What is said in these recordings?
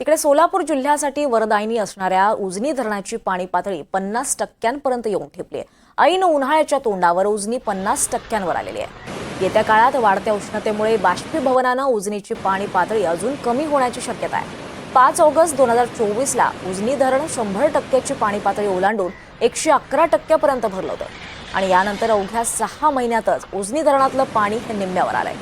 तिकडे सोलापूर जिल्ह्यासाठी वरदायिनी असणाऱ्या उजनी धरणाची पाणी पातळी पन्नास टक्क्यांपर्यंत येऊन ठेपली आहे. ऐन उन्हाळ्याच्या तोंडावर उजनी पन्नास टक्क्यांवर आलेली आहे. येत्या काळात वाढत्या उष्णतेमुळे बाष्पीभवनानं उजनीची पाणी पातळी अजून कमी होण्याची शक्यता आहे. पाच ऑगस्ट दोन हजार चोवीसला उजनी धरण शंभर टक्क्याची पाणी पातळी ओलांडून एकशे अकरा टक्क्यापर्यंत भरलं होतं. आणि यानंतर अवघ्या सहा महिन्यातच उजनी धरणातलं पाणी हे निम्म्यावर आलंय.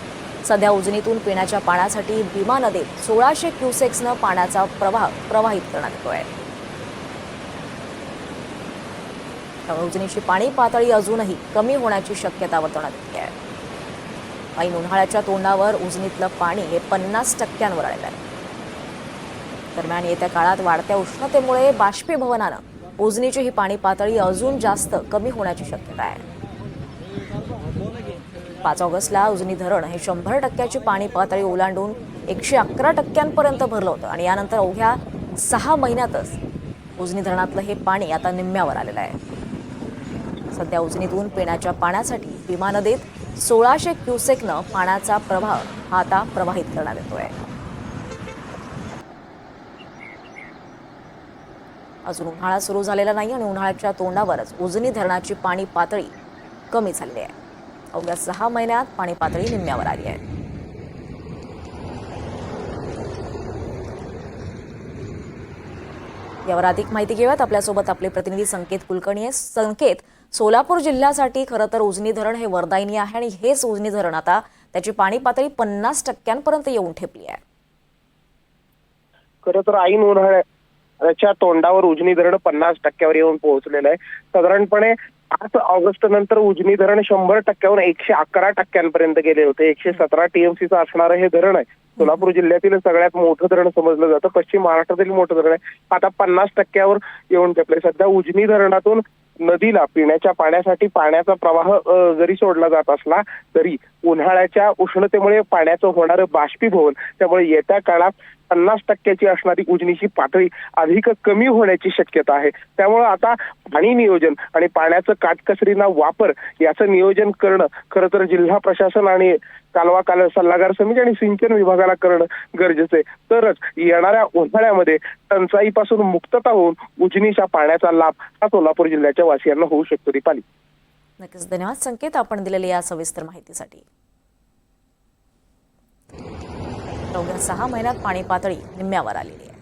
सध्या उजनीतून पिण्याच्या पाण्यासाठी भीमा नदीत सोळाशे क्युसेक्सनं पाण्याचा प्रवाह प्रवाहित करण्यात येतोय त्यामुळे उजनीची पाणी पातळी अजूनही कमी होण्याची शक्यता वर्तवण्यात येते आहे. ऐन उन्हाळ्याच्या तोंडावर उजनीतलं पाणी हे पन्नास टक्क्यांवर आलेलं आहे. दरम्यान येत्या काळात वाढत्या उष्णतेमुळे बाष्पीभवनानं उजनीची ही पाणी पातळी अजून जास्त कमी होण्याची शक्यता आहे. पाच ऑगस्टला उजनी धरण हे शंभर टक्क्याची पाणी पातळी ओलांडून एकशे अकरा टक्क्यांपर्यंत भरलं होतं. आणि यानंतर अवघ्या सहा महिन्यातच उजनी धरणातलं हे पाणी आता निम्म्यावर आलेलं आहे. सध्या उजनीतून पिण्याच्या पाण्यासाठी विमानं देत सोळाशे क्युसेकनं पाण्याचा प्रवाह हा आता प्रवाहित करण्यात येतोय. अजून उन्हाळा सुरू झालेला नाही आणि उन्हाळ्याच्या तोंडावरच उजनी धरणाची पाणी पातळी कमी झालेली आहे. अवघ्या सहा महिन्यात पाणी पातळी निम्म्यावर आली आहे. यावर अधिक माहिती घेऊयात. आपल्यासोबत आपले प्रतिनिधी संकेत कुलकर्णी आहे संकेत सोलापूर जिल्ह्यासाठी खरं तर उजनी धरण हे वरदायिनी आहे आणि हेच उजनी धरण आता त्याची पाणी पातळी पन्नास टक्क्यांपर्यंत येऊन ठेपली आहे. खरं तर ऐन उन्हाळ्याच्या तोंडावर उजनी धरण पन्नास टक्क्यावर येऊन पोहोचलेलं आहे. साधारणपणे पाच ऑगस्ट नंतर उजनी धरण शंभर टक्क्यावर एकशे अकरा टक्क्यांपर्यंत गेले होते. एकशे सतरा टीएमसीचं असणारं हे धरण आहे. सोलापूर जिल्ह्यातील सगळ्यात मोठं धरण समजलं जातं. पश्चिम महाराष्ट्रातील मोठं धरण आहे. आता पन्नास टक्क्यावर येऊन टेपले सध्या उजनी धरणातून नदीला पिण्याच्या पाण्यासाठी पाण्याचा प्रवाह जरी सोडला जात असला तरी उन्हाळ्याच्या उष्णतेमुळे पाण्याचं होणारं बाष्पीभवन त्यामुळे येत्या काळात पन्नास टक्क्याची असणारी उजनीची पातळी अधिक कमी होण्याची शक्यता आहे. त्यामुळे आता पाणी नियोजन आणि पाण्याचं काटकसरीना वापर याचं नियोजन करणं खरं तर जिल्हा प्रशासन आणि कालवा काल सल्लागार समिती आणि सिंचन विभागाला करणं गरजेचं आहे. तरच येणाऱ्या उन्हाळ्यामध्ये टंचाईपासून मुक्तता होऊन उजनीच्या पाण्याचा लाभ हा सोलापूर जिल्ह्याच्या वासियांना होऊ शकतो दीपाली. नक्कीच. धन्यवाद. संकेत आपण दिलेल्या या सविस्तर माहितीसाठी. अवघ्या सहा महिन्यात पाणी पातळी निम्म्यावर आलेली आहे.